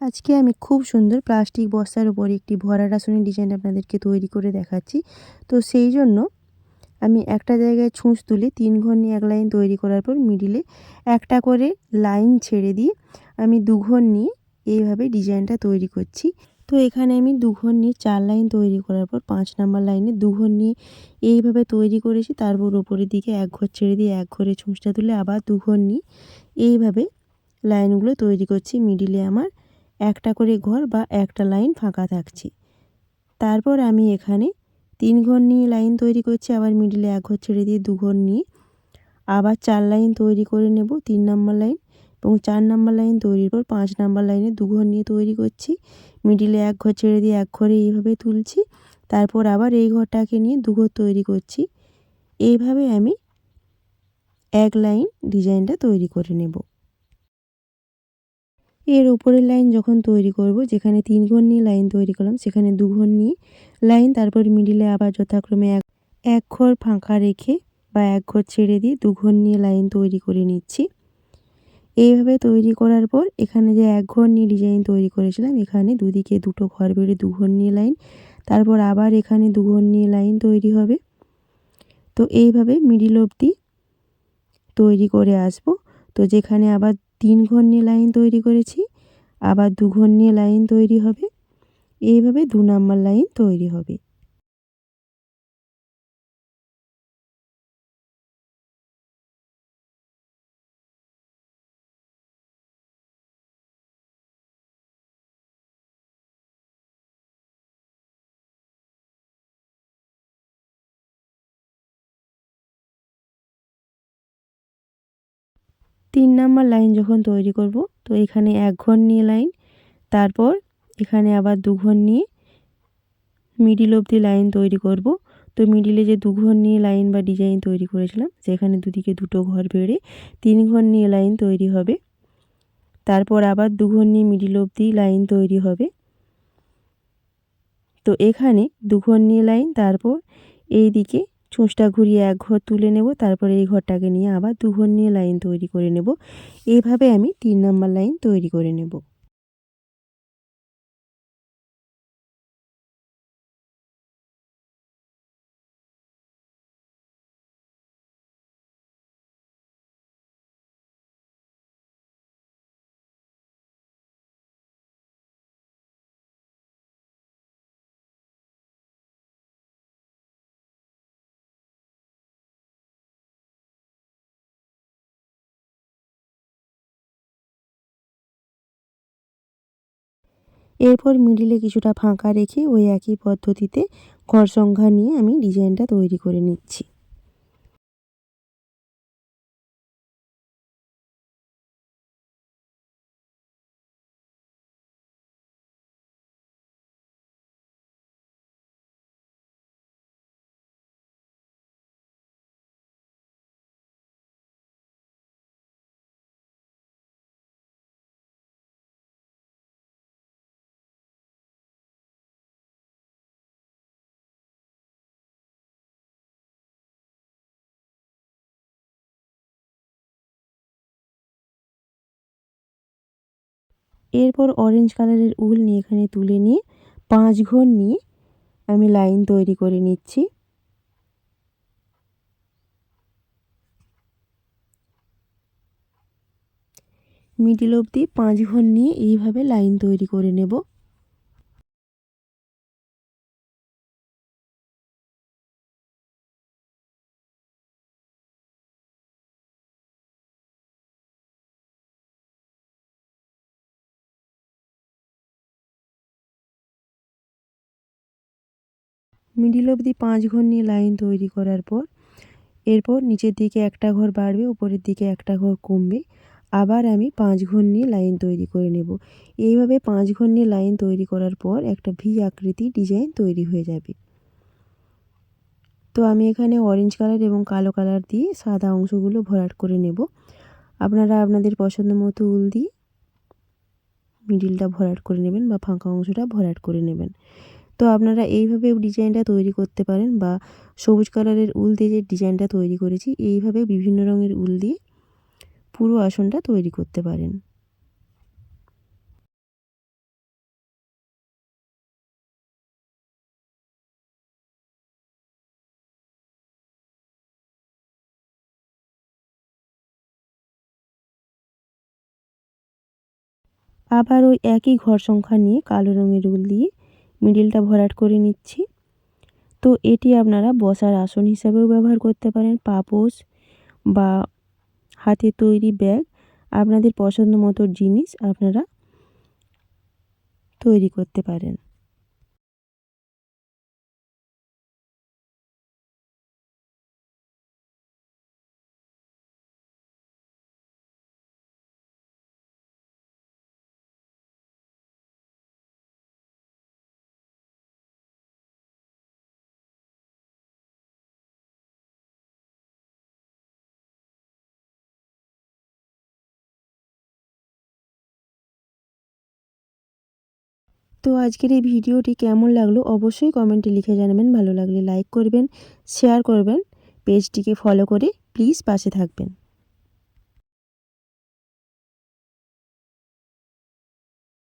আজকে আমি খুব সুন্দর প্লাস্টিক বস্তার উপর একটি ভরাট আসনের ডিজাইন আপনাদেরকে তৈরি করে দেখাচ্ছি। তো সেই জন্য আমি একটা জায়গায় ছুঁচ তুলে তিন ঘর নিয়ে এক লাইন তৈরি করার পর মিডিলে একটা করে লাইন ছেড়ে দিয়ে আমি দু ঘর নিয়ে এইভাবে ডিজাইনটা তৈরি করছি। তো এখানে আমি দু ঘর নিয়ে চার লাইন তৈরি করার পর পাঁচ নাম্বার লাইনে দু ঘর নিয়ে এইভাবে তৈরি করেছি, তারপর ওপরের দিকে এক ঘর ছেড়ে দিয়ে এক ঘরে ছুঁচটা তুলে আবার দু ঘর নিয়ে এইভাবে লাইনগুলো তৈরি করছি মিডিলে আমার। একটা করে ঘর বা একটা লাইন ফাঁকা থাকছে। তারপর আমি এখানে তিন ঘর নিয়ে লাইন তৈরি করছি, আবার মিডিলে এক ঘর ছেড়ে দিয়ে দু ঘর নিয়ে আবার চার লাইন তৈরি করে নেব, তিন নম্বর লাইন এবং চার নাম্বার লাইন তৈরির পর পাঁচ নাম্বার লাইনে দু ঘর নিয়ে তৈরি করছি। মিডিলে এক ঘর ছেড়ে দিয়ে এক ঘরে এইভাবে তুলছি, তারপর আবার এই ঘরটাকে নিয়ে দু ঘর তৈরি করছি। এইভাবে আমি এক লাইন ডিজাইনটা তৈরি করে নেব। এর উপরের লাইন যখন তৈরি করব, যেখানে তিন ঘর নিয়ে লাইন তৈরি করলাম, সেখানে দু ঘর নিয়ে লাইন, তারপর মিডিলে আবার যথাক্রমে এক এক ঘর ফাঁকা রেখে বা এক ঘর ছেড়ে দিয়ে দু ঘর নিয়ে লাইন তৈরি করে নিচ্ছি। এইভাবে তৈরি করার পর এখানে যে এক ঘর নিয়ে ডিজাইন তৈরি করেছিলাম, এখানে দুদিকে দুটো ঘর বেড়ে দু ঘর নিয়ে লাইন, তারপর আবার এখানে দু ঘর নিয়ে লাইন তৈরি হবে। তো এইভাবে মিডিল অবধি তৈরি করে আসব। তো যেখানে আবার তিন ঘর নিয়ে লাইন তৈরি করেছি, আবার দু ঘর নিয়ে লাইন তৈরি হবে। এইভাবে দু নাম্বার লাইন তৈরি হবে। তিন নাম্বার লাইন যখন তৈরি করব, তো এখানে এক ঘর নিয়ে লাইন, তারপর এখানে আবার দু ঘর নিয়ে মিডিল অবধি লাইন তৈরি করব। তো মিডিলে যে দু ঘর নিয়ে লাইন বা ডিজাইন তৈরি করেছিলাম সেখানে দুদিকে দুটো ঘর বেড়ে তিন ঘর নিয়ে লাইন তৈরি হবে। তারপর আবার দু ঘর নিয়ে মিডিল অবধি লাইন তৈরি হবে। তো এখানে দু ঘর নিয়ে লাইন, তারপর এই দিকে ছুঁচটা ঘুরিয়ে এক ঘর তুলে নেব, তারপরে এই ঘরটাকে নিয়ে আবার দু ঘর নিয়ে লাইন তৈরি করে নেব। এইভাবে আমি তিন নম্বর লাইন তৈরি করে নেব। এরপর মিডিলে কিছুটা ফাঁকা রেখে ওই একই পদ্ধতিতে ঘর সংখ্যা নিয়ে আমি ডিজাইনটা তৈরি করে নিচ্ছি। এরপর অরেঞ্জ কালারের উল নিয়ে এখানে তুলে নিয়ে পাঁচ ঘর নিয়ে আমি লাইন তৈরি করে নিচ্ছি। মিডিল অবধি পাঁচ ঘর নিয়ে এইভাবে লাইন তৈরি করে নেব। মিডিল অবধি পাঁচ ঘর নিয়ে লাইন তৈরি করার পর, এরপর নিচের দিকে একটা ঘর বাড়বে, উপরের দিকে একটা ঘর কমবে। আবার আমি পাঁচ ঘর নিয়ে লাইন তৈরি করে নেব। এইভাবে পাঁচ ঘর নিয়ে লাইন তৈরি করার পর একটা ভি আকৃতি ডিজাইন তৈরি হয়ে যাবে। তো আমি এখানে অরেঞ্জ কালার এবং কালো কালার দিয়ে সাদা অংশগুলো ভরাট করে নেব। আপনারা আপনাদের পছন্দ মতো উল দিয়ে মিডিলটা ভরাট করে নেবেন বা ফাঁকা অংশটা ভরাট করে নেবেন। তো আপনারা এইভাবেও ডিজাইনটা তৈরি করতে পারেন বা সবুজ কালারের উল দিয়ে যে ডিজাইনটা তৈরি করেছি, এইভাবে বিভিন্ন রঙের উল দিয়ে পুরো আসনটা তৈরি করতে পারেন। আবার ওই একই ঘর সংখ্যা নিয়ে কালো রঙের উল দিয়ে মিডিলটা ভরাট করে নিচ্ছি। তো এটি আপনারা বসার আসন হিসাবেও ব্যবহার করতে পারেন পাপোস বা হাতে তৈরি ব্যাগ, আপনাদের পছন্দ মতো জিনিস আপনারা তৈরি করতে পারেন। তো আজকের এই ভিডিওটি কেমন লাগল অবশ্যই কমেন্টে লিখে জানাবেন। ভালো লাগলে লাইক করবেন, শেয়ার করবেন, পেজটিকে ফলো করে প্লিজ পাশে থাকবেন।